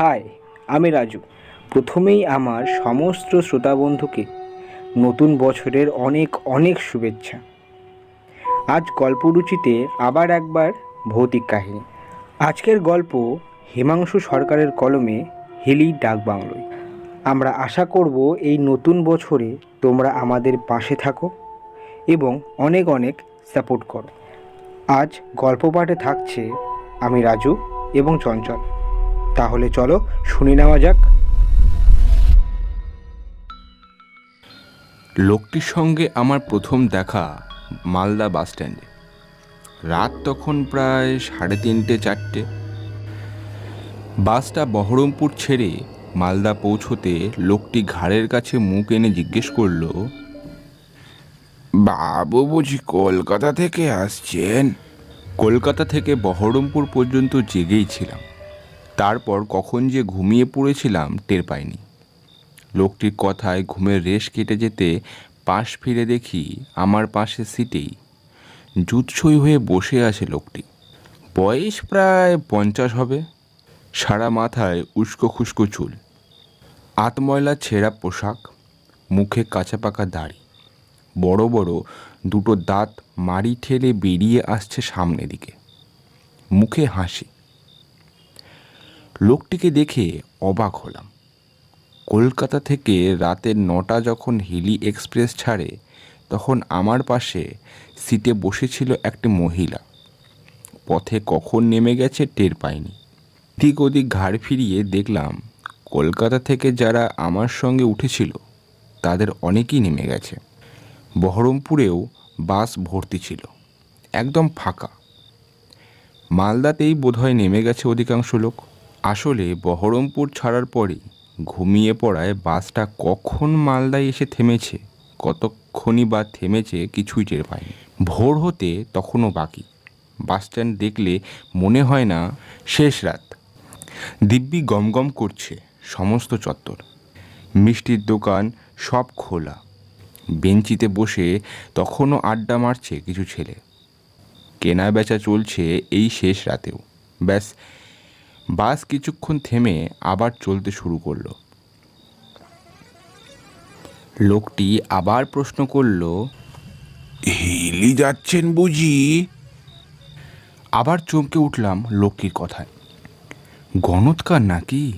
High আমি রাজু। প্রথমেই আমার সমস্ত শ্রোতা বন্ধুকে নতুন বছরের অনেক অনেক শুভেচ্ছা। আজ গল্পরুচিতে আবার একবার ভৌতিক কাহিনী। আজকের গল্প হিমাংশু সরকারের কলমে হিলি ডাক বাংলোয় আমরা আশা করব এই নতুন বছরে তোমরা আমাদের পাশে থাকো এবং অনেক অনেক সাপোর্ট করো। আজ গল্প পাঠে থাকছে আমি রাজু এবং চঞ্চল। তাহলে চলো শুনে নেওয়া যাক। লোকটির সঙ্গে আমার প্রথম দেখা মালদা বাস স্ট্যান্ডে। রাত তখন প্রায় সাড়ে তিনটে চারটে। বাসটা বহরমপুর ছেড়ে মালদা পৌঁছতে লোকটি ঘাড়ের কাছে মুখ এনে জিজ্ঞেস করল বাবু বুঝি কলকাতা থেকে আসছেন? কলকাতা থেকে বহরমপুর পর্যন্ত জেগেই ছিলাম। তারপর কখন যে ঘুমিয়ে পড়েছিলাম টের পাইনি। লোকটির কথায় ঘুমের রেশ কেটে যেতে পাশ ফিরে দেখি আমার পাশের সিটেই জুৎসই হয়ে বসে আছে লোকটি। বয়স প্রায় পঞ্চাশ হবে। সারা মাথায় উস্কো খুস্কো চুল। আতময়লা ছেঁড়া পোশাক, মুখে কাঁচা পাকা দাড়ি। বড় বড় দুটো দাঁত মাড়ি ঠেলে বেরিয়ে আসছে সামনে দিকে। মুখে হাসি। লোকটিকে দেখে অবাক হলাম। কলকাতা থেকে রাতের নটা যখন হিলি এক্সপ্রেস ছাড়ে, তখন আমার পাশে সিটে বসেছিল একটি মহিলা। পথে কখন নেমে গেছে টের পাইনি। ঠিক ওদিক ঘাড় ফিরিয়ে দেখলাম কলকাতা থেকে যারা আমার সঙ্গে উঠেছিল, তাদের অনেকেই নেমে গেছে। বহরমপুরেও বাস ভর্তি ছিল, একদম ফাঁকা। মালদাতেই বোধহয় নেমে গেছে অধিকাংশ লোক। আসলে বহরমপুর ছাড়ার পরে ঘুমিয়ে পড়ায় বাসটা কখন মালদায় এসে থেমেছে, কতক্ষণই বা থেমেছে কিছুই টের পাইনি। ভোর হতে তখনও বাকি। বাস স্ট্যান্ড দেখলে মনে হয় না শেষ রাত। দিব্যি গমগম করছে সমস্ত চত্বর। মিষ্টির দোকান সব খোলা। বেঞ্চিতে বসে তখনও আড্ডা মারছে কিছু ছেলে। কেনা বেচা চলছে এই শেষ রাতেও। ব্যাস বাস কিছুক্ষণ থেমে আবার চলতে শুরু করল। লোকটি আবার প্রশ্ন করল হিলি যাচ্ছেন বুঝি? আবার চমকে উঠলাম লোকটির কথায়। গণৎকার নাকি?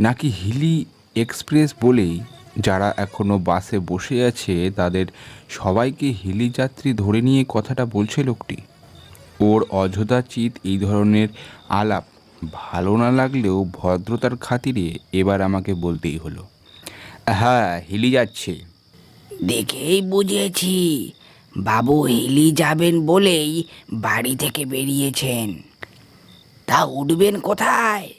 নাকি হিলি এক্সপ্রেস বলেই যারা এখনও বাসে বসে আছে তাদের সবাইকে হিলি যাত্রী ধরে নিয়ে কথাটা বলছে লোকটি? ওর অযোধ্যা চিত এই ধরনের আলাপ ভালো না লাগলেও ভদ্রতার খাতিরে এবার আমাকে বলতেই হলো। হ্যাঁ হিলি যাচ্ছে। দেখেই বুঝেছি। বাবু হিলি যাবেন বলেই বাড়ি থেকে বেরিয়েছেন। তা উঠবেন কোথায়?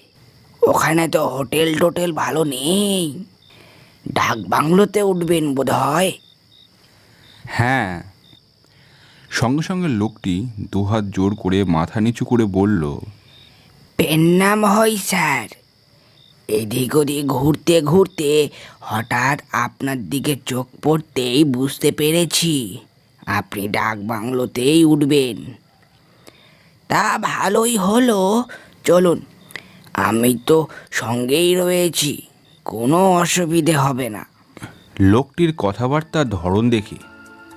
ওখানে তো হোটেল টোটেল ভালো নেই। ডাক বাংলোতে উঠবেন বোধ হয় হ্যাঁ। সঙ্গে সঙ্গে লোকটি দুহাত জোর করে মাথা নিচু করে বলল পেন নাম হয়, স্যার। এদিক ওদিক ঘুরতে ঘুরতে হঠাৎ আপনার দিকে চোখ পড়তেই বুঝতে পেরেছি। আপনি ডাক বাংলোতেই উঠবেন। তা ভালোই হলো। চলুন, আমি তো সঙ্গেই রয়েছি, কোনো অসুবিধে হবে না। লোকটির কথাবার্তার ধরন দেখে,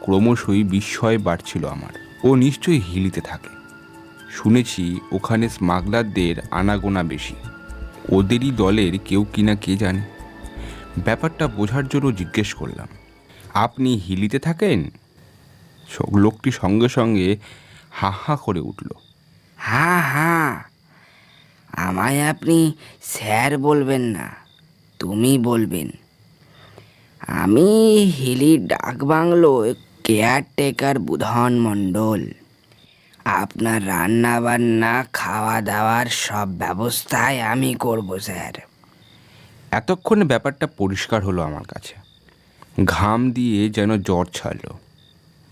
ক্রমশই বিস্ময় বাড়ছিল আমার। ও নিশ্চয়ই হিলিতে থাকে। শুনেছি ওখানে স্মাগলারদের আনাগোনা বেশি। ওদেরই দলের কেউ কিনা কে জানে। ব্যাপারটা বোঝার জন্য জিজ্ঞেস করলাম। আপনি হিলিতে থাকেন? লোকটি সঙ্গে সঙ্গে হা হা করে উঠল। হ্যাঁ হা, আমায় আপনি স্যার বলবেন না, তুমি বলবেন। আমি হিলি ডাক বাংলো কেয়ারটেকার বুধন মণ্ডল। আপনার রান্না বান্না খাওয়া দাওয়ার সব ব্যবস্থাই আমি করব, স্যার। এতক্ষণে ব্যাপারটা পরিষ্কার হলো আমার কাছে। ঘাম দিয়ে যেন জ্বর ছাড়লো।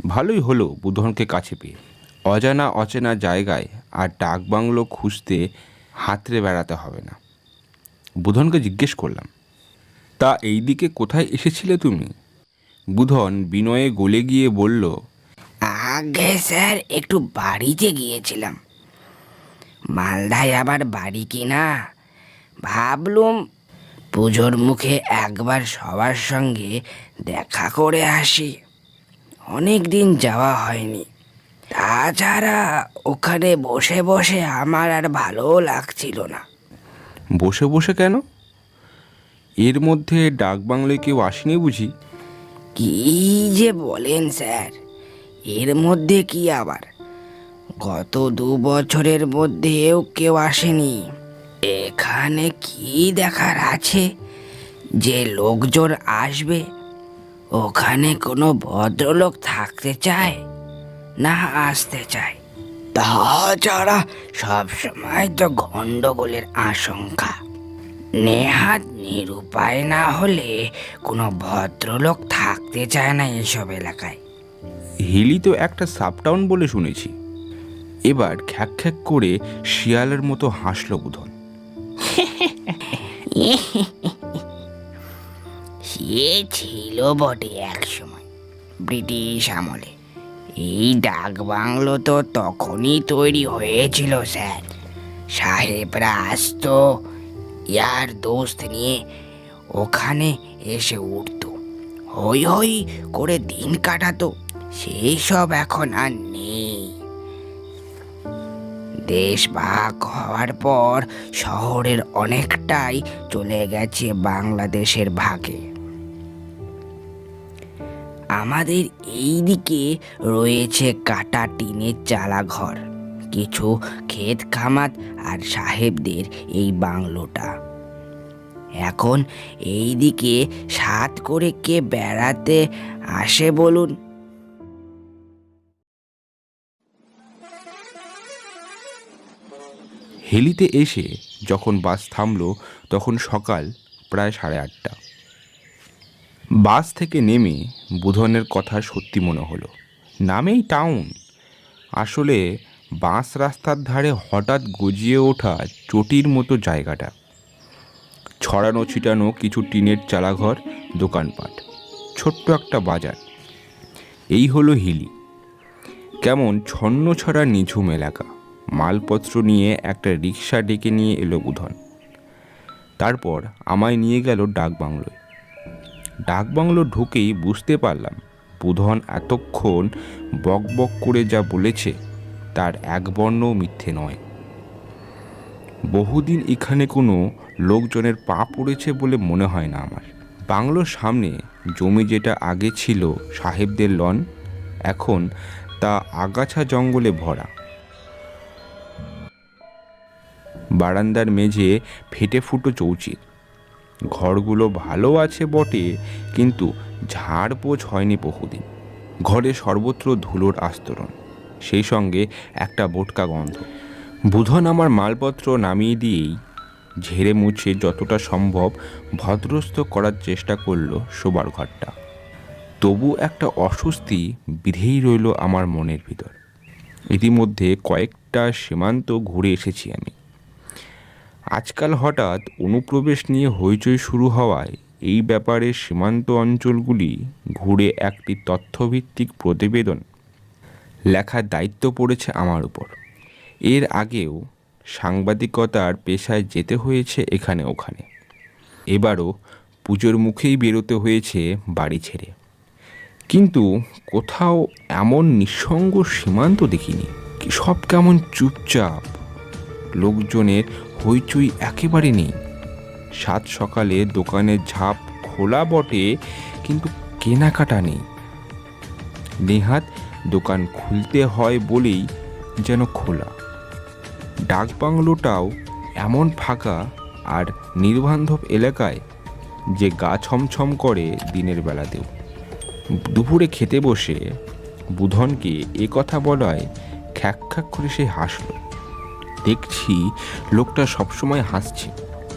ভালোই হলো বুধনকে কাছে পেয়ে। অজানা অচেনা জায়গায় আর ডাক বাংলো খুঁজতে হাতড়ে বেড়াতে হবে না। বুধনকে জিজ্ঞেস করলাম, তা এই দিকে কোথায় এসেছিলে তুমি? বুধন বিনয়ে গলে গিয়ে বলল আগে স্যার একটু বাড়িতে গিয়েছিলাম। মালদায় আবার বাড়ি কিনা? ভাবলুম পুজোর মুখে একবার সবার সঙ্গে দেখা করে আসি। অনেক দিন যাওয়া হয়নি। তাছাড়া ওখানে বসে বসে আমার আর ভালো লাগছিল না। বসে বসে কেন? এর মধ্যে ডাক বাংলায় কেউ আসেনি বুঝি? কি যে বলেন স্যার? এর মধ্যে কি আবার? গত দু বছরের মধ্যেও কেউ আসেনি। এখানে কি দেখার আছে? যে লোকজন আসবে, ওখানে কোনো ভদ্রলোক থাকতে চায় না আসতে চায়? তাছাড়া সবসময় তো গণ্ডগোলের আশঙ্কা। নেহাত নিরুপায় না হলে কোনো ভদ্রলোক থাকতে চায় না এসব এলাকায়। হিলি তো একটা সাবটাউন বলে শুনেছি। এবার খ্যাক খ্যাক করে শিয়ালের মতো হাসল বুধন। সে ছিল বটে এক সময় ব্রিটিশ আমলে। এই ডাক বাংলো তো তখনই তৈরি হয়েছিল, স্যার। সাহেবরা আসতো ইয়ার দোস্ত নিয়ে ওখানে এসে উঠতো। হই হই করে দিন কাটাতো। সেই সব এখন আর নেই। দেশ ভাগ হওয়ার পর শহরের অনেকটাই চলে গেছে বাংলাদেশের ভাগে। আমাদের এই দিকে রয়েছে কাটা টিনের চালা ঘর কিছু ক্ষেত খামাত আর সাহেবদের এই বাংলোটা। এখন এই দিকে সাত করে কে বেড়াতে আসে বলুন। হেলিতে এসে যখন বাস থামলো, তখন সকাল প্রায় সাড়ে আটটা। বাস থেকে নেমে বুধনের কথা সত্যি মনে হলো। নামেই টাউন। আসলে বাস রাস্তার ধারে হঠাৎ গজিয়ে ওঠা চটির মতো জায়গাটা। ছড়ানো ছিটানো কিছু টিনের চালাঘর, দোকানপাট, ছোট্ট একটা বাজার। এই হলো হিলি। কেমন ছন্ন ছড়া নিঝুম এলাকা। মালপত্র নিয়ে একটা রিক্সা ডেকে নিয়ে এলো বুধন। তারপর আমায় নিয়ে গেল ডাকবাংলোয়। ডাকবাংলো ঢুকেই বুঝতে পারলাম বুধন এতক্ষণ বক বক করে যা বলেছে তার এক বর্ণও মিথ্যে নয়। বহুদিন এখানে কোনো লোকজনের পা পড়েছে বলে মনে হয় না আমার। বাংলোর সামনে জমি যেটা আগে ছিল সাহেবদের লন, এখন তা আগাছা জঙ্গলে ভরা। বারান্দার মেঝে ফেটে ফুটো চৌচির। ঘরগুলো ভালো আছে বটে, কিন্তু ঝাড়পোছ হয়নি বহুদিন। ঘরে সর্বত্র ধুলোর আস্তরণ, সেই সঙ্গে একটা বোটকা গন্ধ। বুধন আমার মালপত্র নামিয়ে দিয়েই ঝেড়ে মুছে যতটা সম্ভব ভদ্রস্থ করার চেষ্টা করল শোবার ঘরটা। তবু একটা অস্বস্তি বিধেই রইল আমার মনের ভিতর। ইতিমধ্যে কয়েকটা সীমান্ত ঘুরে এসেছি আমি। আজকাল হঠাৎ অনুপ্রবেশ নিয়ে হইচই শুরু হওয়ায় এই ব্যাপারে সীমান্ত অঞ্চলগুলি ঘুরে একটি তথ্যভিত্তিক প্রতিবেদন লেখার দায়িত্ব পড়েছে আমার উপর। এর আগেও সাংবাদিকতার পেশায় যেতে হয়েছে এখানে ওখানে। এবারও পুজোর মুখেই বেরোতে হয়েছে বাড়ি ছেড়ে। কিন্তু কোথাও এমন নিঃসঙ্গ সীমান্ত দেখিনি। সব কেমন চুপচাপ। লোকজনের হইচই একেবারে নেই। সাত সকালে দোকানের ঝাঁপ খোলা বটে, কিন্তু কেনাকাটা নেই। নেহাত দোকান খুলতে হয় বলেই যেন খোলা। ডাকবাংলোটাও এমন ফাঁকা আর নির্বান্ধব এলাকায় যে গা ছমছম করে দিনের বেলাতেও। দুপুরে খেতে বসে বুধনকে এ কথা বলায় খ্যাক খ্যাক করে সে হাসল। দেখছি লোকটা সবসময় হাসছে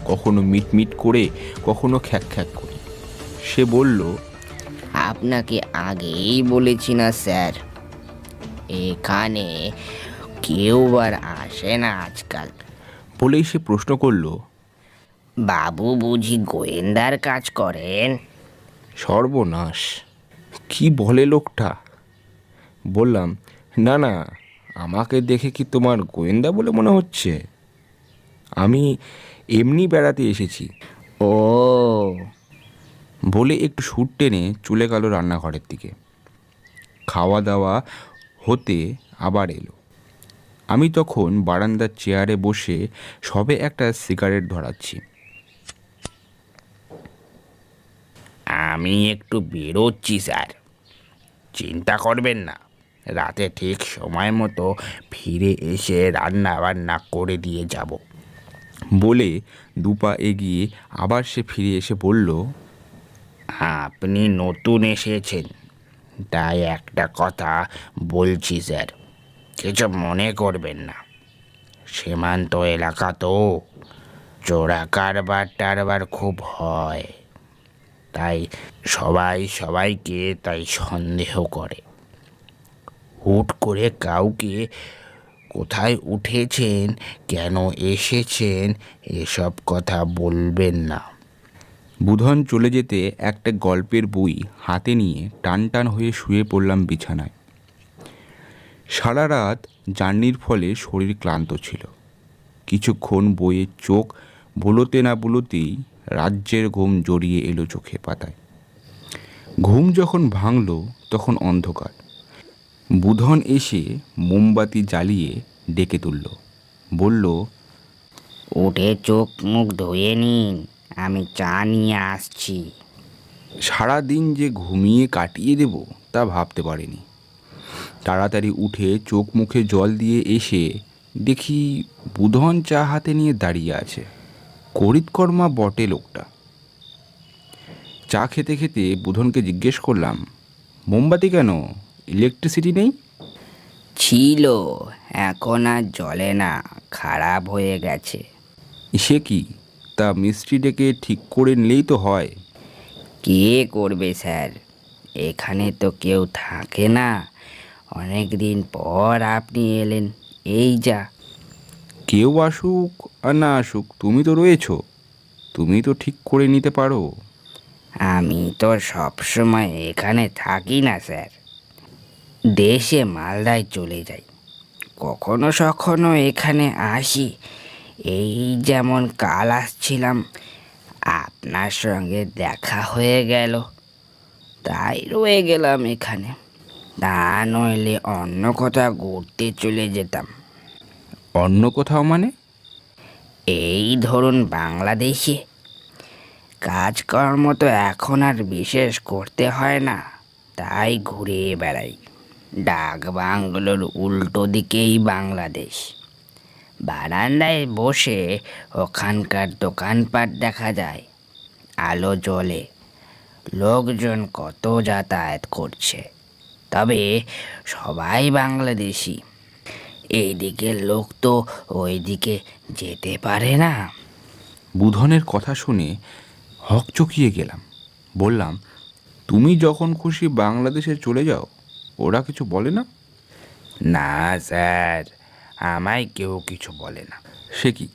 কখনো মিটমিট করে কখনো খ্যাক খ্যাক করে। সে বলল আপনাকে আগেই বলেছি না স্যার। এখানে কেউ আর আসে না আজকাল। বলেই সে প্রশ্ন করল বাবু বুঝি গোয়েন্দার কাজ করেন? সর্বনাশ। কি বলে লোকটা? বললাম না না আমাকে দেখে কি তোমার গোয়েন্দা বলে মনে হচ্ছে? আমি এমনি বেড়াতে এসেছি। ও। বলে একটু সুর টেনে চলে গেল রান্নাঘরের দিকে। খাওয়া দাওয়া হতে আবার এলো। আমি তখন বারান্দার চেয়ারে বসে সবে একটা সিগারেট ধরাচ্ছি। আমি একটু বেরোচ্ছি স্যার। চিন্তা করবেন না। রাতে ঠিক সময় মতো ফিরে এসে রান্না বান্না করে দিয়ে যাব। বলে দুপা এগিয়ে আবার সে ফিরে এসে বলল, আপনি নতুন এসেছেন। তাই একটা কথা বলছি, স্যার। কিছু মনে করবেন না। সীমান্ত এলাকা তো। চোরা কারবার টারবার খুব হয়। তাই সবাই সবাইকে তাই সন্দেহ করে। হুট করে কাউকে কোথায় উঠেছেন, কেন এসেছেন, এসব কথা বলবেন না। বুধন চলে যেতে একটা গল্পের বই হাতে নিয়ে টান টান হয়ে শুয়ে পড়লাম বিছানায়। সারা রাত জার্নির ফলে শরীর ক্লান্ত ছিল। কিছুক্ষণ বইয়ের চোখ বুলোতে না বুলোতেই রাজ্যের ঘুম জড়িয়ে এলো চোখে পাতায়। ঘুম যখন ভাঙল তখন অন্ধকার। বুধন এসে মোমবাতি জ্বালিয়ে ডেকে তুলল। বলল উঠে চোখ মুখ ধুয়ে নিন আমি চা নিয়ে আসছি। সারা দিন যে ঘুমিয়ে কাটিয়ে দেব তা ভাবতে পারিনি। তাড়াতাড়ি উঠে চোখ মুখে জল দিয়ে এসে দেখি বুধন চা হাতে নিয়ে দাঁড়িয়ে আছে। করিতকর্মা বটে লোকটা। চা খেতে খেতে বুধনকে জিজ্ঞেস করলাম মোমবাতি কেন? ইলেকট্রিসিটি নেই? ছিল এখন আর জলে না খারাপ হয়ে গেছে। সে কি? তা মিস্ত্রি ডেকে ঠিক করে নিলেই তো হয়। কে করবে স্যার? এখানে তো কেউ থাকে না। অনেক দিন পর আপনি এলেন এই যা। কেউ আসুক আর না আসুক তুমি তো রয়েছো। তুমি তো ঠিক করে নিতে পারো। আমি তো সবসময় এখানে থাকি না স্যার। দেশে মালদায় চলে যাই। কখনো সখনো এখানে আসি। এই যেমন কাল আসছিলাম আপনার সঙ্গে দেখা হয়ে গেল। তাই রয়ে গেলাম এখানে। তা নইলে অন্য কোথাও ঘুরতে চলে যেতাম। অন্য কোথাও মানে? এই ধরুন বাংলাদেশে। কাজকর্ম তো এখন আর বিশেষ করতে হয় না। তাই ঘুরে বেড়াই। ডাক বাংলোর উল্টো দিকেই বাংলাদেশ। বারান্দায় বসে ওখানকার দোকানপাট দেখা যায়। আলো জ্বলে। লোকজন কত যাতায়াত করছে। তবে সবাই বাংলাদেশি। এইদিকের লোক তো ওইদিকে যেতে পারে না। বুধনের কথা শুনে হকচকিয়ে গেলাম। বললাম, তুমি যখন খুশি বাংলাদেশে চলে যাও ওরা কিছু বলে না? না স্যার। আমায় কেউ কিছু বলে না। সে কি?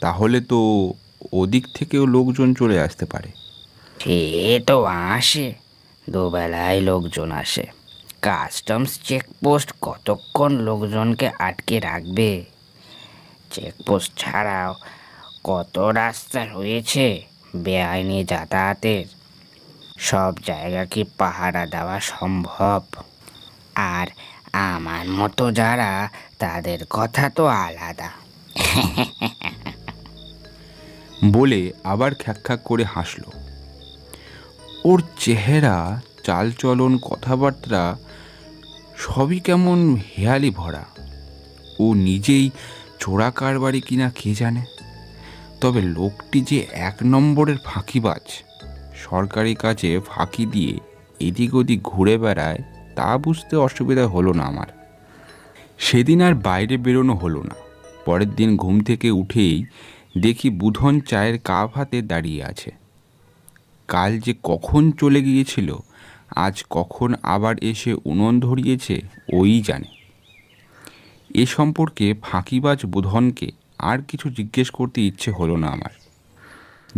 তাহলে তো ওদিক থেকেও লোকজন চলে আসতে পারে। সে তো আসে। দুবেলায় লোকজন আসে। কাস্টমস চেকপোস্ট কতক্ষণ লোকজনকে আটকে রাখবে? চেকপোস্ট ছাড়াও কত রাস্তা রয়েছে বেআইনি যাতায়াতের? সব জায়গা কি পাহারা দেওয়া সম্ভব? আর আমার মতো যারা, তাদের কথা তো আলাদা। বলে আবার খ্যাক করে হাসল। ওর চেহারা, চালচলন কথাবার্তা সবই কেমন হেয়ালি ভরা। ও নিজেই চোরা কারবারি কিনা কে জানে? তবে লোকটি যে এক নম্বরের ফাঁকিবাজ, সরকারি কাজে ফাঁকি দিয়ে এদিক ওদিক ঘুরে বেড়ায় তা বুঝতে অসুবিধা হলো না আমার। সেদিন আর বাইরে বেরোনো হলো না। পরের দিন ঘুম থেকে উঠেই দেখি বুধন চায়ের কাপ হাতে দাঁড়িয়ে আছে। কাল যে কখন চলে গিয়েছিল, আজ কখন আবার এসে উনন ধরিয়েছে, ওই জানে। এ সম্পর্কে ফাঁকিবাজ বুধনকে আর কিছু জিজ্ঞেস করতে ইচ্ছে হলো না আমার।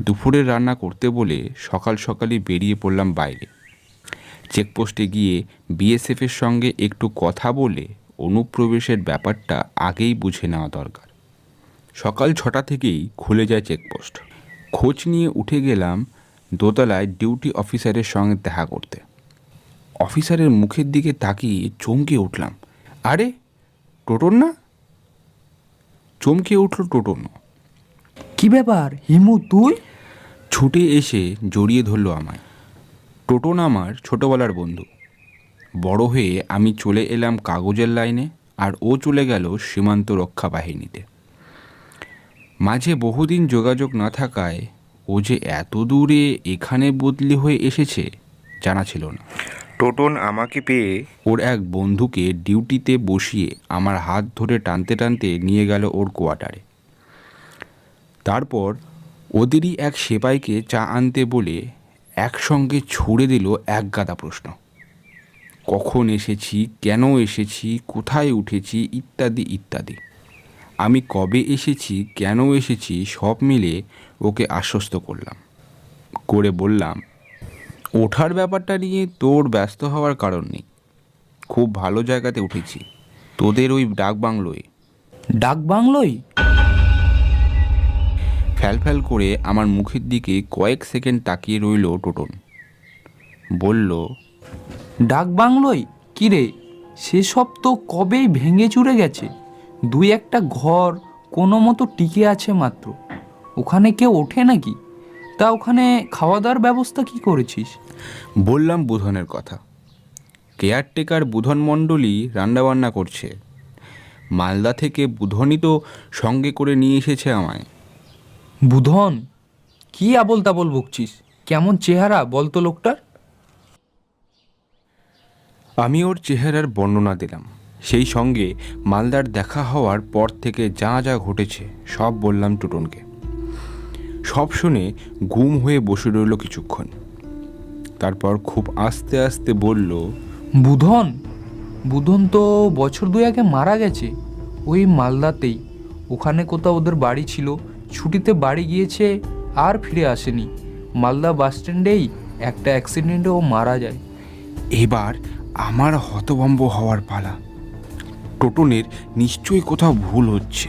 দুপুরের রান্না করতে বলে সকাল সকালই বেরিয়ে পড়লাম বাইরে। চেকপোস্টে গিয়ে বিএসএফের সঙ্গে একটু কথা বলে অনুপ্রবেশের ব্যাপারটা আগেই বুঝে নেওয়া দরকার। সকাল ছটা থেকেই খুলে যায় চেকপোস্ট। খোঁজ নিয়ে উঠে গেলাম দোতলায় ডিউটি অফিসারের সঙ্গে দেখা করতে। অফিসারের মুখের দিকে তাকিয়ে চমকে উঠলাম। আরে টোটন না? চমকে উঠল টোটন কি ব্যাপার? হিমু তুই? ছুটে এসে জড়িয়ে ধরল আমায়। টোটন আমার ছোটোবেলার বন্ধু। বড় হয়ে আমি চলে এলাম কাগজের লাইনে আর ও চলে গেল সীমান্ত রক্ষা বাহিনীতে। মাঝে বহুদিন যোগাযোগ না থাকায় ও যে এত দূরে এখানে বদলি হয়ে এসেছে জানা ছিল না। টোটন আমাকে পেয়ে ওর এক বন্ধুকে ডিউটিতে বসিয়ে আমার হাত ধরে টানতে টানতে নিয়ে গেল ওর কোয়ার্টারে। তারপর ওদেরই এক সেপাইকে চা আনতে বলে একসঙ্গে ছুড়ে দিল এক গাদা প্রশ্ন। কখন এসেছি, কেন এসেছি, কোথায় উঠেছি, ইত্যাদি ইত্যাদি। আমি কবে এসেছি, কেন এসেছি, সব মিলে ওকে আশ্বস্ত করলাম। করে বললাম, ওঠার ব্যাপারটা নিয়ে তোর ব্যস্ত হওয়ার কারণ নেই। খুব ভালো জায়গাতে উঠেছি। তোদের ওই ডাক বাংলোয় ডাক বাংলোই ফ্যাল ফ্যাল করে আমার মুখের দিকে কয়েক সেকেন্ড তাকিয়ে রইল টোটন। বলল, ডাক বাংলোই কি রে? সেসব তো কবেই ভেঙে চুরে গেছে। দুই একটা ঘর, কোনো মতো টিকে আছে মাত্র। ওখানে কেউ ওঠে নাকি? তা ওখানে খাওয়া দাওয়ার ব্যবস্থা কি করেছিস? বললাম বুধনের কথা। কেয়ারটেকার বুধন মণ্ডলী রান্নাবান্না করছে। মালদা থেকে বুধনই তো সঙ্গে করে নিয়ে এসেছে আমায়। বুধন কি আবল তাবল বকছিস? কেমন চেহারা বলতো লোকটার। আমি ওর চেহারার বর্ণনা দিলাম। সেই সঙ্গে মালদার দেখা হওয়ার পর থেকে যা যা ঘটেছে সব বললাম টুটনকে। সব শুনে গুম হয়ে বসে রইল কিছুক্ষণ। তারপর খুব আস্তে আস্তে বলল বুধন বুধন তো বছর দুই আগে মারা গেছে। ওই মালদাতেই। ওখানে কোথাও ওদের বাড়ি ছিল। ছুটিতে বাড়ি গিয়েছে আর ফিরে আসেনি। মালদা বাস স্ট্যান্ডেই একটা অ্যাক্সিডেন্টে ও মারা যায়। এবার আমার হতভম্ব হওয়ার পালা। টোটনের নিশ্চয়ই কোথাও ভুল হচ্ছে।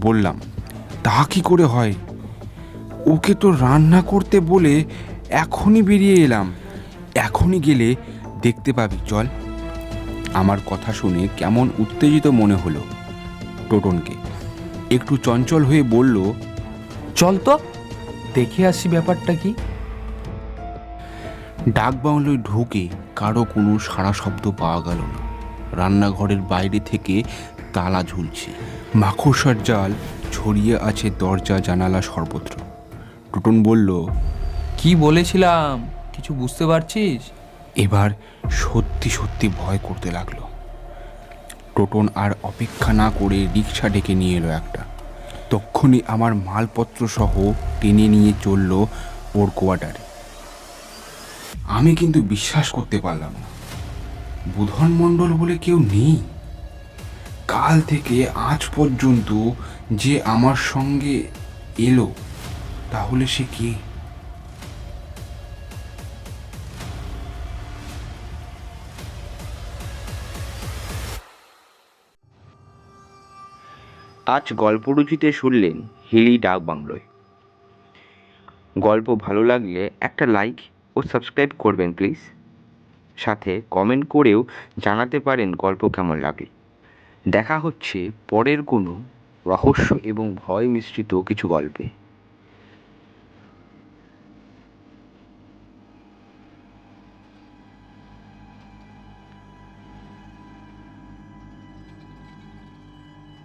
বললাম, তা কি করে হয়? ওকে তো রান্না করতে বলে এখনই বেরিয়ে এলাম। এখনই গেলে দেখতে পাবি, চল। আমার কথা শুনে কেমন উত্তেজিত মনে হলো টোটনকে। একটু চঞ্চল হয়ে বলল চল তো দেখে আসি ব্যাপারটা কি? ডাক বাংলোয় ঢুকে কারও কোনো সাড়া শব্দ পাওয়া গেল না। রান্নাঘরের বাইরে থেকে তালা ঝুলছে। মাকড়সার জাল ছড়িয়ে আছে দরজা জানালা সর্বত্র। টুটন বলল কি বলেছিলাম? কিছু বুঝতে পারছিস? এবার সত্যি সত্যি ভয় করতে লাগল। টোটন আর অপেক্ষা না করে রিক্সা ডেকে নিয়ে এলো একটা। তক্ষুনি আমার মালপত্র সহ টেনে নিয়ে চলল ওর কোয়ার্টারে। আমি কিন্তু বিশ্বাস করতে পারলাম না। বুধন মণ্ডল বলে কেউ নেই। কাল থেকে আজ পর্যন্ত যে আমার সঙ্গে এলো, তাহলে সে কে? আজ গল্পরুচিতে শুনলেন হিলি ডাক বাংলোয়। গল্প ভালো লাগলে একটা লাইক ও সাবস্ক্রাইব করবেন, প্লিজ। সাথে কমেন্ট করেও জানাতে পারেন গল্প কেমন লাগে দেখা হচ্ছে পরের কোনো রহস্য এবং ভয় মিশ্রিত কিছু গল্পে।